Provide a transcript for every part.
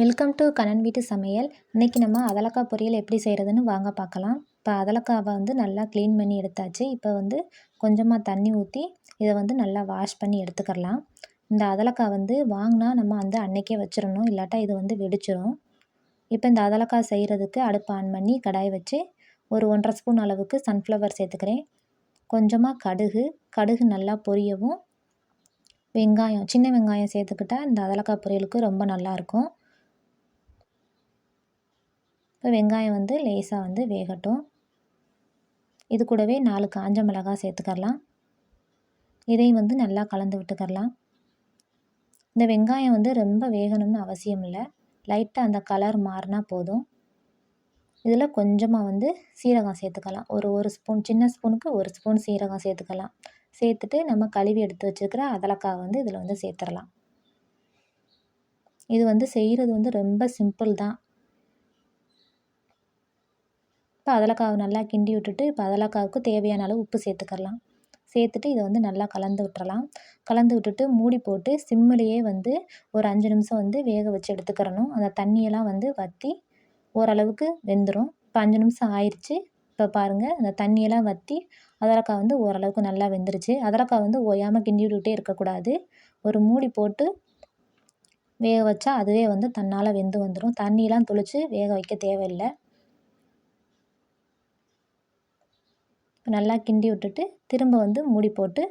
Welcome to Kannan வீட்டு சமையல். இன்றைக்கி நம்ம அதலக்காய் பொரியல் எப்படி செய்கிறதுன்னு வாங்க பார்க்கலாம். இப்போ அதலக்காவை வந்து நல்லா க்ளீன் பண்ணி எடுத்தாச்சு. இப்போ வந்து கொஞ்சமாக தண்ணி ஊற்றி இதை வந்து நல்லா வாஷ் பண்ணி எடுத்துக்கிடலாம் இந்த அதலக்காய் வந்து வாங்கினா நம்ம வந்து அன்றைக்கே வச்சிடணும். இல்லாட்டா இது வந்து வெடிச்சிடும் இப்போ இந்த அதலக்காய் செய்கிறதுக்கு அடுப்பு ஆன் பண்ணி கடாய் வச்சு ஒரு ஒன்றரை ஸ்பூன் அளவுக்கு சன்ஃப்ளவர் சேர்த்துக்கிறேன். கொஞ்சமாக கடுகு கடுகு நல்லா பொரியவும். வெங்காயம் சின்ன வெங்காயம் சேர்த்துக்கிட்டா இந்த அதலக்காய் பொரியலுக்கு ரொம்ப நல்லாயிருக்கும் இப்போ வெங்காயம் வந்து லேசாக வந்து வேகட்டும். இது கூடவே நாலு காஞ்ச மிளகாய் சேர்த்துக்கரலாம். இதையும் வந்து நல்லா கலந்து விட்டுக்கரலாம். இந்த வெங்காயம் வந்து ரொம்ப வேகணும்னு அவசியம் இல்லை. லைட்டாக அந்த கலர் மாறினா போதும். இதில் கொஞ்சமாக வந்து சீரகம் சேர்த்துக்கலாம். ஒரு ஒரு ஸ்பூன் சின்ன ஸ்பூனுக்கு ஒரு ஸ்பூன் சீரகம் சேர்த்துக்கலாம். சேர்த்துட்டு நம்ம கழுவி எடுத்து வச்சுருக்கிற அதலக்காய் வந்து இதில் வந்து சேர்த்துடலாம் இது வந்து செய்கிறது வந்து ரொம்ப சிம்பிள் தான். இப்போ அதலக்காவை நல்லா கிண்டி விட்டுட்டு இப்போ அதலக்காவுக்கு தேவையான அளவு உப்பு சேர்த்துக்கலாம் சேர்த்துட்டு இதை வந்து நல்லா கலந்து விட்டுறலாம். கலந்து விட்டுட்டு மூடி போட்டு சிம்மிலேயே வந்து ஒரு அஞ்சு நிமிஷம் வந்து வேக வச்சு எடுத்துக்கிறணும். அந்த தண்ணியெல்லாம் வந்து வற்றி ஓரளவுக்கு வெந்துடும் இப்போ அஞ்சு நிமிஷம் ஆயிடுச்சு இப்போ பாருங்கள் அந்த தண்ணியெல்லாம் வற்றி அதலக்காய் வந்து ஓரளவுக்கு நல்லா வெந்துருச்சு. அதலக்காய் வந்து ஓயாமல் கிண்டி விட்டுக்கிட்டே இருக்கக்கூடாது. ஒரு மூடி போட்டு வேக வச்சா அதுவே வந்து தன்னால் வெந்து வந்துடும் தண்ணியெலாம் தொளிச்சு வேக வைக்க தேவையில்லை. இப்போ நல்லா கிண்டி விட்டுட்டு திரும்ப வந்து மூடி போட்டு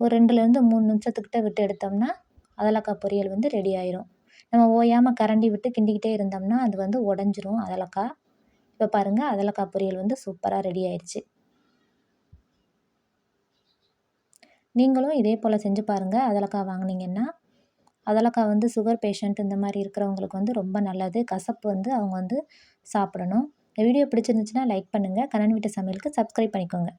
ஒரு ரெண்டுலேருந்து மூணு நிமிஷத்துக்கிட்ட விட்டு எடுத்தோம்னா அதலக்காய் பொரியல் வந்து ரெடி ஆயிரும். நம்ம ஓயாமல் கரண்டி விட்டு கிண்டிக்கிட்டே இருந்தோம்னா அது வந்து உடஞ்சிரும் அதலக்காய் இப்போ பாருங்கள் அதலக்காய் பொரியல் வந்து சூப்பராக ரெடி ஆயிடுச்சு. நீங்களும் இதே போல் செஞ்சு பாருங்கள் அதலக்காய் வாங்கினீங்கன்னா. அதலக்காய் வந்து சுகர் பேஷண்ட் இந்த மாதிரி இருக்கிறவங்களுக்கு வந்து ரொம்ப நல்லது. கசப்பு வந்து அவங்க வந்து சாப்பிடணும். இந்த வீடியோ பிடிச்சிருந்துச்சுன்னா லைக் பண்ணுங்கள் கண்ணன் வீட்டு சமையலுக்கு சப்ஸ்கிரைப் பண்ணிக்கோங்க.